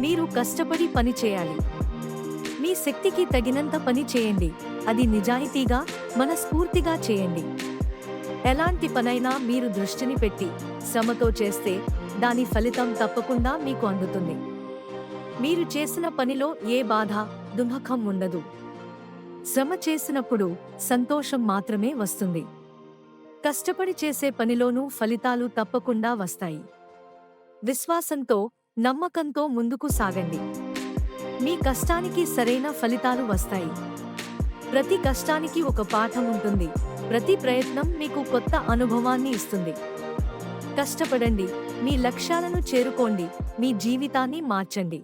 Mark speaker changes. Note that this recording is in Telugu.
Speaker 1: మీరు కష్టపడి పని చేయాలి. మీ శక్తికి తగినంత పని చేయండి. అది నిజాయితీగా మనస్ఫూర్తిగా చేయండి. ఎలాంటి పనైనా మీరు దృష్టిని పెట్టి శ్రమతో చేస్తే దాని ఫలితం తప్పకుండా మీకు అందుతుంది. మీరు చేసిన పనిలో ఏ బాధ దుఃఖం ఉండదు. శ్రమ చేసినప్పుడు సంతోషం మాత్రమే వస్తుంది. కష్టపడి చేసే పనిలోనూ ఫలితాలు తప్పకుండా వస్తాయి. విశ్వాసంతో నమ్మకంతో ముందుకు సాగండి. మీ కష్టానికి సరైన ఫలితాలు వస్తాయి. ప్రతి కష్టానికి ఒక పాఠం ఉంటుంది. ప్రతి ప్రయత్నం మీకు కొత్త అనుభవాన్ని ఇస్తుంది. కష్టపడండి. మీ లక్ష్యాలను చేరుకోండి. మీ జీవితాన్ని మార్చండి.